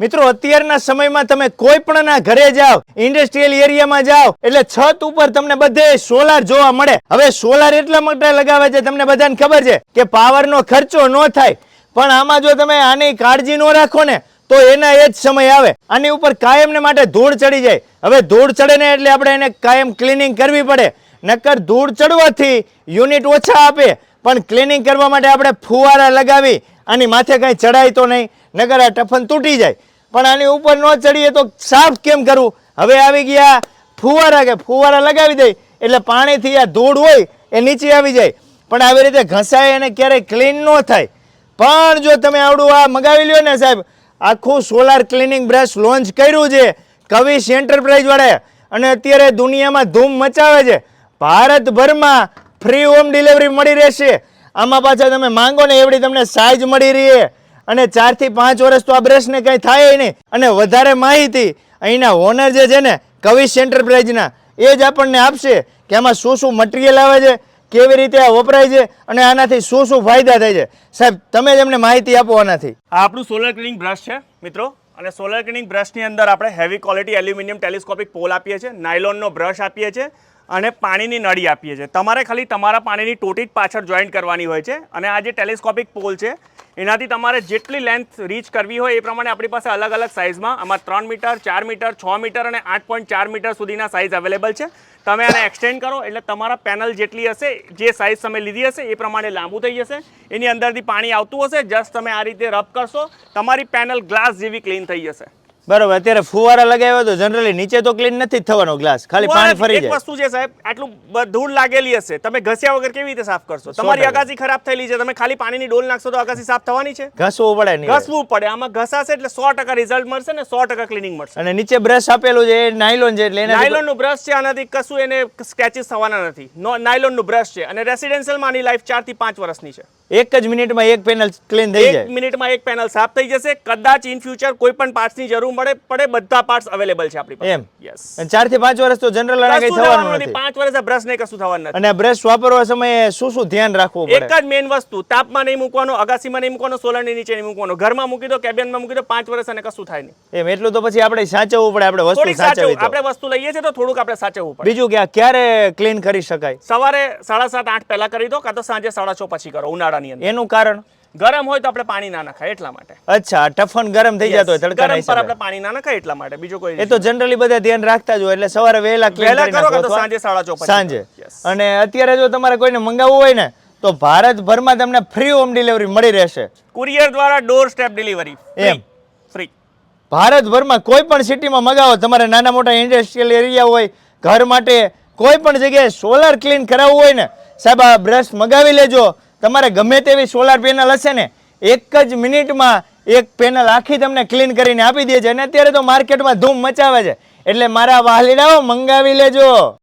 મિત્રો, અત્યારના સમયમાં તમે કોઈ પણ ના ઘરે જાઓ ઇન્ડસ્ટ્રીયલ એરિયામાં જાઓ, એટલે છત ઉપર તમને બધે સોલાર જોવા મળે. હવે સોલાર એટલા માટે લગાવે છે, તમને બધાને ખબર છે કે પાવરનો ખર્ચો ન થાય. પણ આમાં જો તમે આની કાળજી ન રાખો ને, તો એના એ જ સમય આવે. આની ઉપર કાયમને માટે ધૂળ ચડી જાય. હવે ધૂળ ચડે ને એટલે આપણે એને કાયમ ક્લિનિંગ કરવી પડે. નકર ધૂળ ચડવાથી યુનિટ ઓછા આપે. પણ ક્લિનિંગ કરવા માટે આપણે ફુવારા લગાવી આની માથે કાંઈ ચડાય તો નહીં નગર આ ટફન તૂટી જાય. પણ આની ઉપર ન ચડીએ તો સાફ કેમ કરવું હવે આવી ગયા ફુવારા કે ફુવારા લગાવી દઈ એટલે પાણીથી આ ધૂળ હોય એ નીચે આવી જાય. પણ આવી રીતે ઘસાય અને ક્યારેય ક્લીન ન થાય. પણ જો તમે આવડું આ મગાવી લ્યો ને સાહેબ, આખું સોલાર ક્લિનિંગ બ્રશ લોન્ચ કર્યું છે કવિશ એન્ટરપ્રાઇઝવાળાએ અને અત્યારે દુનિયામાં ધૂમ મચાવે છે. ભારતભરમાં ફ્રી હોમ ડિલિવરી મળી રહેશે. આમાં પાછા તમે માંગો ને એવડી તમને સાઇઝ મળી રહી. અને ચારથી પાંચ વર્ષ તો આ બ્રશને કંઈ થાય નહીં. અને વધારે માહિતી અહીંના ઓનર જે છે ને કવિશ એન્ટરપ્રાઇઝના એ જ આપણને આપશે કે આમાં શું શું મટીરિયલ આવે છે, કેવી રીતે આ વપરાય છે, અને આનાથી શું શું ફાયદા થાય છે. સાહેબ, તમે જ એમને માહિતી આપો આનાથી. આ આપણું સોલર ક્લિનિંગ બ્રશ છે, મિત્રો. અને સોલર ક્લિનિંગ બ્રશની અંદર આપણે heavy quality aluminium telescopic pole આપીએ છીએ. નાયલોનનો બ્રશ આપીએ છીએ. અને પાણીની નળી આપીએ છીએ. તમારે ખાલી તમારા પાણીની ટોટી જ પાછળ જોઈન્ટ કરવાની હોય છે. અને આ જે ટેલિસ્કોપિક પોલ છે, એનાથી તમારે જેટલી લેન્થ રીચ કરવી હોય એ પ્રમાણે આપણી પાસે અલગ અલગ સાઇઝમાં આમાં ત્રણ મીટર ચાર મીટર છ મીટર અને આઠ પોઈન્ટ ચાર મીટર સુધીના સાઇઝ અવેલેબલ છે. તમે આને એક્સટેન્ડ કરો, એટલે તમારા પેનલ જેટલી હશે, જે સાઇઝ તમે લીધી હશે, એ પ્રમાણે લાંબુ થઈ જશે. એની અંદરથી પાણી આવતું હશે જસ્ટ તમે આ રીતે રબ કરશો, તમારી પેનલ ગ્લાસ જેવી ક્લીન થઈ જશે. બરોબર અત્યારે ફુવારા લગાવ્યો તો જનરલી નીચે તો ક્લીન નથી થવાનો ગ્લાસ ખાલી પાણી ફરી એક વસ્તુ છે સાહેબ આટલું ધૂળ લાગેલી હશે. તમે ઘસ્યા વગર કેવી રીતે સાફ કરશો? તમારી. અગાસી ખરાબ થયેલી છે. તમે ખાલી પાણીની ડોલ નાખશો તો અગાસી સાફ થવાની છે? ઘસવું પડે નહીં ઘસવું પડે. આમાં ઘસાશે એટલે સો ટકા રિઝલ્ટ મળશે ને સો ટકા ક્લીનિંગ મળશે. અને નીચે બ્રશ આપેલું છે એ નાયલોન છે એટલે એનાથી નાયલોનનું બ્રશ છે આનાથી કશું એને સ્ક્રેચિસ થવાના નથી. નાયલોનનું બ્રશ છે. અને રેસિડેન્શિયલમાં આની લાઈફ 4 થી પાંચ વર્ષની છે. એક જ મિનિટમાં એક પેનલ ક્લીન થઈ એક મિનિટમાં એક પેનલ સાફ થઈ જશે. કદાચ ઇન ફ્યુચર કોઈ પણ પાર્ટ્સની જરૂર મળે પડે બધા પાર્ટ્સ અવેલેબલ છે આપણી પાસે. એમ યસ અને ચારથી પાંચ વર્ષ તો જનરલ કઈ થવાનું નથી. નથી. પાંચ વર્ષ બ્રશ ને કશું થવાનું નથી. અને બ્રશ વાપરવા સમયે શું શું ધ્યાન રાખવું એક જ મેઇન વસ્તુ તાપમાં નહીં મૂકવાનો અગાસીમાં નહીં મૂકવાનો સોલરની નીચે નહીં મૂકવાનો. ઘરમાં મૂકી દો કેબિનમાં મૂકી દો પાંચ વર્ષ અને કશું થાય નહીં. એમ એટલું તો પછી આપણે સાચવવું પડે આપણે વસ્તુ સાચવવી આપણે વસ્તુ લઈએ છીએ તો થોડુંક આપણે સાચવવું પડે. બીજું કે ક્યારે ક્લીન કરી શકાય? સવારે સાડા સાત આઠ પહેલા કરી દો કાં તો સાંજે સાડા છ પછી કરો ઉનાળાની અંદર. એનું કારણ? ગરમ હોય તો આપણે પાણી ના નાખાય એટલા માટે. અચ્છા ટફન ગરમ થઈ જતો હોય તડકા ગરમ પર આપણે પાણી ના નાખાય એટલા માટે બીજો કોઈ એ તો જનરલી બધા ધ્યાન રાખતા જ હોય એટલે સવારે વહેલા વહેલા કરો તો સાંજે સાડા સાંજે. અને અત્યારે જો તમારે કોઈને મંગાવવું હોય ને તો ભારતભરમાં તમને ફ્રી હોમ ડિલિવરી મળી રહેશે. કુરિયર દ્વારા ડોર સ્ટેપ ડિલિવરી એમ. ફ્રી ભારતભરમાં કોઈ પણ સિટીમાં મગાવો તમારે નાના મોટા ઇન્ડસ્ટ્રીયલ એરિયા હોય ઘર માટે કોઈ પણ જગ્યાએ સોલાર ક્લીન કરાવવું હોય ને સાહેબ આ બ્રશ મગાવી લેજો. તમારે ગમે તેવી સોલાર પેનલ હશે ને, એક જ મિનિટમાં એક પેનલ આખી તમને ક્લીન કરીને આપી દે છે. અને અત્યારે તો માર્કેટમાં ધૂમ મચાવે છે. એટલે મારા વાલીડાઓ મંગાવી લેજો.